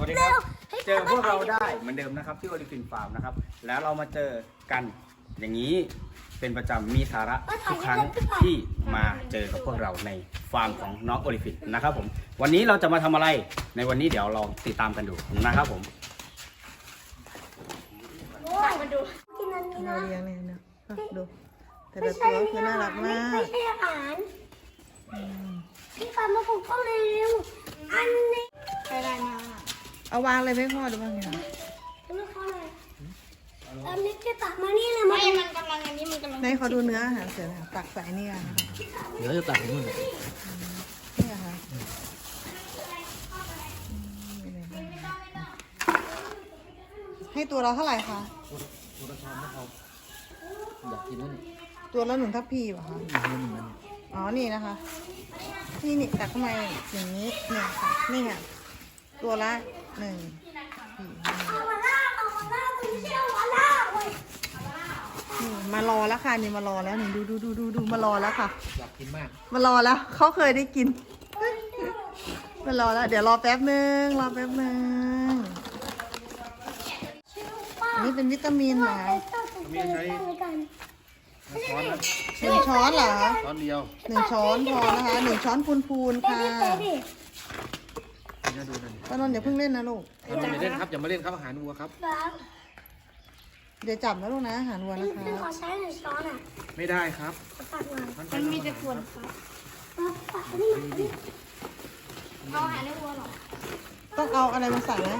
วัสดีครับ เจอพวกเราได้เหมือนเดิมนะครับที่โอลิฟินฟาร์มนะครับ แล้วเรามาเจอกันอย่างนี้เป็นประจำมีสาระทุกครั้งที่มาเจอกับพวกเราในฟาร์มของน้องโอลิฟินนะครับผม วันนี้เราจะมาทำอะไรในวันนี้เดี๋ยวลองติดตามกันดูนะครับผมมาดูกินอันนี้เรานะเลี้ยงเนี่ยนะอะดูแต่ไม่ละใช่ตัวคือน่ารักมากไม่ใช่อาหารพี่ฟาร์มมาปลูกก็เร็วอันนี้ใครได้มา เอาวางเลยไม่พ่อดูบ้างเนี่ยจะไม่เข้าเลยอันนี้จะตักมานี่เลยมาไม่มันกำลังอันนี้มันกำลังในขอดูเนื้ออาหารเสร็จแล้วตักใส่นี่กันนะคะเดี๋ยวจะตัดผมเลยนี่ค่ะอืมมีอะไรบ้างให้ตัวเราเท่าไหร่คะ ตัวละชามนะครับอยากกินนั่นนี่ตัวละหนึ่งทัพพีเหรอคะหนึ่งหนึ่งนั่นอ๋อ นี่นะคะ นี่นี่ตักเข้ามาอย่างนี้เนี่ยค่ะ นี่ค่ะ ตัวละ หนึ่งสี่ห้ามาล่าเอามาล่าตัวนี้ชื่อเอามารอแล้วค่ะนี่มารอแล้วนี่ดูดูดูดูดูมารอแล้วค่ะ อยากกินมากมารอแล้วเขาเคยได้กิน มารอแล้ว เดี๋ยวรอแป๊บนึงรอแป๊บนึงชื่อป้าอันนี้เป็นวิตามินนต้นเป็นต้นกันช้อนนะหนึ่งช้อนเหรอช้อนเดียวหนึ่งช้อนพอนะคะหนึ่งช้อนพูนๆค่ะ นดิเต้นดินี่นะดูนั่นป้านนท์อย่าเพิ่งเล่นนะลูก อย่ามาเล่นครับอย่ามาเล่นครับอาหารวัวครับฟาร์มเดี๋ยวจับนะลูกนะอาหารวัวพี่นะคะพี่ขอใช้หนึ่งช้อนอะไม่ได้ครับขอตักหน่อยมันมีแต่คนครับมาตักนี่นี่เอาอาหารในวัวหรอต้องเอาอะไรมาใส่ไหม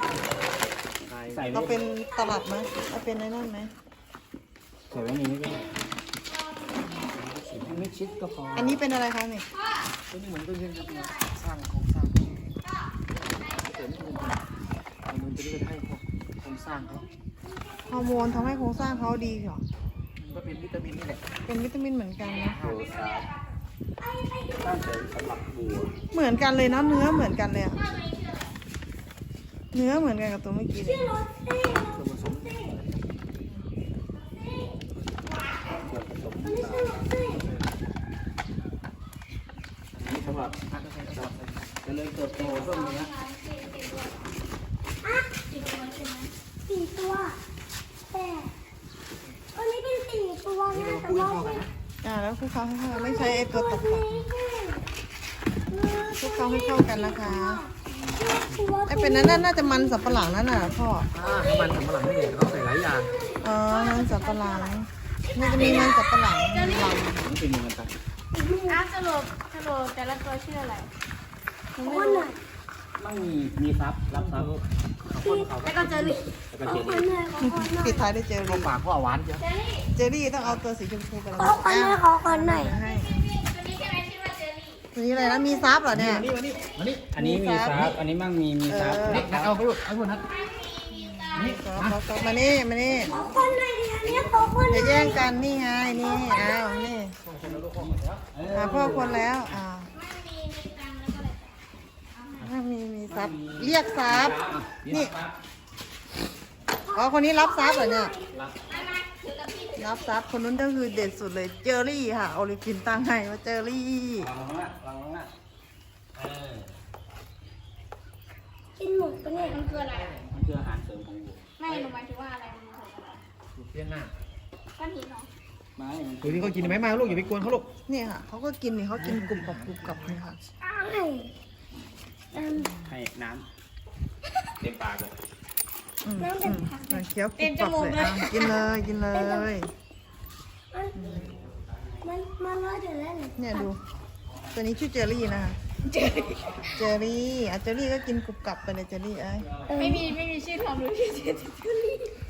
ใส่ไว้เอาเป็นตลับไหมเอาเป็นในนั่นไหมใส่ไว้ในนี้ก็ได้ไม่ชิดก็พออันนี้เป็นอะไรคะนี่ตัวนี้เหมือนเป็นเรื่องสร้างโครงสร้างเสริมขึ้นมามันจะได้ให้โค รงสร้างเขาฮอร์โมนทำให้โครงสร้างเขาดีเหรอมันก็เป็นวิตามินนี่แหละเป็นวิตามินเหมือนกันนะโอ้สาตั้งใจสำหรับบัวเหมือนกันเลยเนาะเนื้อเหมือนกันเลยอะเนื้อเหมือนกันกับตัวเมื่อกี้เลยรถเต้ส่วนผสมไม่ใช่รถเต้นี่สำหรับอาจจะใส่กระสอบใส่เจริญเติบโตเพิ่มเนื้อ อะสี่ตัวแต่ตัวนี้เป็นสี่ตัวนะแต่ว่าเป็น อ่าแล้วคลุก เคล้าให้เข้ากันไม่ใช้ไอ้ตัวตกตักคลุกเคล้าให้เข้ากันนะคะตัวไอ้เป็นนั้นน่ะน่าจะมันสับปะหลังนั่นน่ะพ่ออ่าให้มันสำปะหลังไม่เด็ดเขาใส่หลายอย่างอ๋อมันสับปะหลังมันจะมีมันสับปะหลังลมันเป็นยังไงกันอะสรุปสรุปแต่ละตัวชื่ออะไรคนหน่อย ต้องมีมีซับรับซับแล้วก็เจอรี่แล้วก็ขอเจคนดีหน่อยขอคนหน่อยปิดท้ายด้วยเจลตัวลี่ปากพ่อหวานเจ้าเจลลี่ต้องเอาตัวสีชมพูกันขอคนหน่อยขอคนหน่อยให้ตัวนี้อะไรนะมีซับเหรอเนี่ย นี่มานี่มานี่อันนี้มีซับอันนี้มั่งมีมีซับเออ นี่เอาไปลูกเอาไปนัดนี่ซับซับมานี่มานี่ขอคนหน่อยดิอันนี้ขอคนหอน่อยย่าแย่งกันนี่ไงนี่อ้าวนี่อ่าพ่อคนแล้วอ่าอ่ามีมีซับเรียกซับนี่อ๋อคนนี้รับซับเหรอเนี่ยรับซับคนนู้นก็คือเด็ดสุดเลยเจอรี่ค่ะโอลิฟินตั้งให้ว่าเจอรี่วางลงละวางลงละเออกินหมดปะเนี่ยมันคืออะไรมันคืออาหารเสริมของวัวไม่หนูหมายถึงว่าอะไรมันคืออะไรถูกเพี้ยนหน้าก้อนหินเหรอไม่มันตัวนี้เขากินไหมมาลูกอย่าไปกวนเขาลูกเนี่ยค่ะเขาก็กินนี่เขากินกลุ่มกับกลุ่มกับนี่ค่ะอ้ายเอิ่ม ให้น้ำเต็มปากเลยอืมอืมอะเคี้ยวกรุบกรอบเลยอะกินเลยกินเลย มัน มันรอเดี๋ยวแล้วเนี่ยเนี่ยดู ตัวนี้ชื่อเจอรี่นะคะเจอรี่อะเจอรี่ก็กินกรุบกรับไปเลยเจอรี่เอ้ยไม่มีไม่มีชื่อทอมหรือชื่อเจน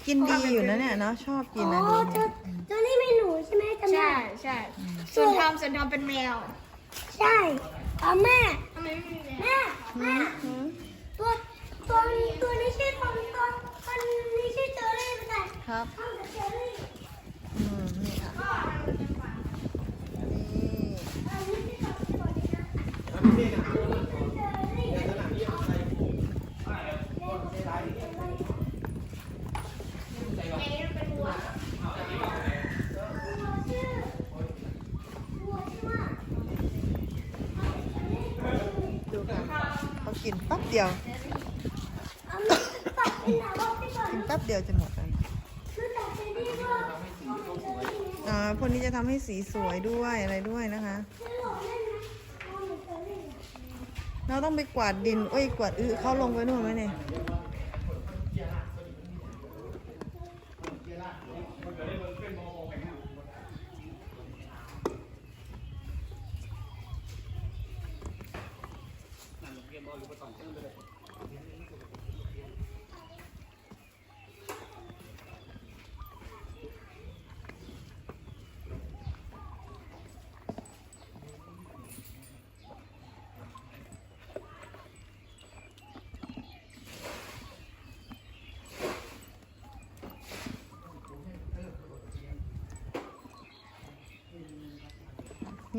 กินดีอยู่นะเนี่ยเนาะชอบกินอ๋นะอดูเจอเจอนี่ไม่หนูใช่ไหมจำได้ใช่ใช่ส่วนทอมส่วนทอมเป็นแมว ใช่เอาแม่ทำไมไม่มีแมวแม่แม่ตัวตัวตัวนี้ชื่อทอมตัวตัวนี้ชื่อเจอรี่เหมือนกันครับทอมกับเจอรี่อืมนี่ค่ะนี่ ยวกิแป๊บเดียวจะหมดเลยอ่าพวกนี้จะทำให้สีสวยด้วยอะไรด้วยนะคะ เราต้องไปกวาดดินเอ้ยกวาดอื้อเขาลงไปนู่นไหมเนี่ย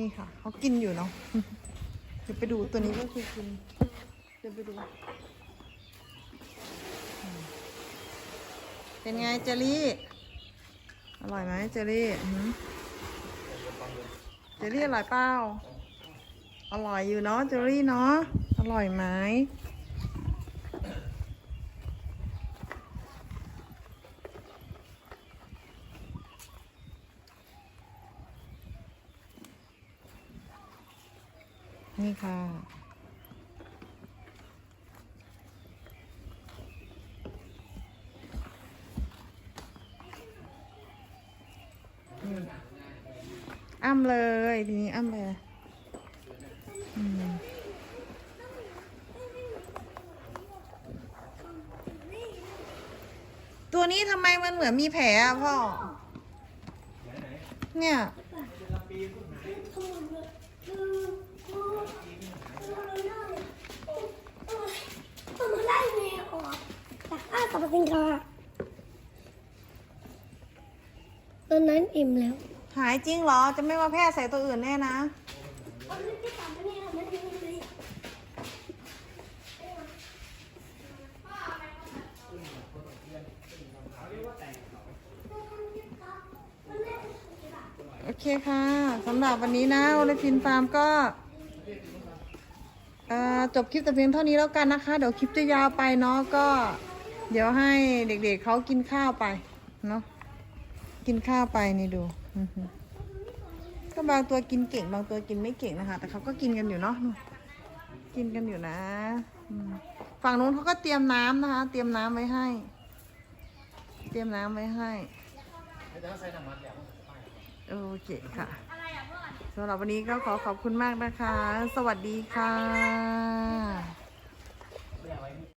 นี่ค่ะเขากินอยู่เนาะเดี๋ยวไปดูตัวนี้ก็คือกินเดี๋ยวไปดู เป็นไงเจลี่ อร่อยไหมเจลี่เจลี่อร่อยเปล่าอร่อยอยู่เนาะเจลี่เนาะอร่อยไหม นี่ค่ะ อ้ำเลยทีนี้อ้ำเลยอืมตัวนี้ทำไมมันเหมือนมีแผลอะพ่อ เนี่ยคือคือคือเราได้เออเออมันไล่แมวออก จากอ้าสรรพสินค้าตอนนั้นอิ่มแล้ว หายจริงเหรอ จะไม่มาแพร่ใส่ตัวอื่นแน่นะ โอเคค่ะสำหรับวันนี้นะโอลิฟินฟาร์มก็จบคลิปแต่เพียงเท่านี้แล้วกันนะคะ เดี๋ยวคลิปจะยาวไปเนาะก็ เดี๋ยวให้เด็กๆเขากินข้าวไป เนาะกินข้าวไปนี่ดูก็บางตัวกินเก่งบางตัวกินไม่เก่งนะคะ แต่เขาก็กินกันอยู่เนาะกินกันอยู่นะฝั่งนู้นเขาก็เตรียมน้ำนะคะ เตรียมน้ำไว้ให้ เตรียมน้ำไว้ให้ไม่ต้องใส่น้ำมันแล้วโอเคค่ะสำหรับวันนี้ก็ขอขอบคุณมากนะคะ สวัสดีค่ะ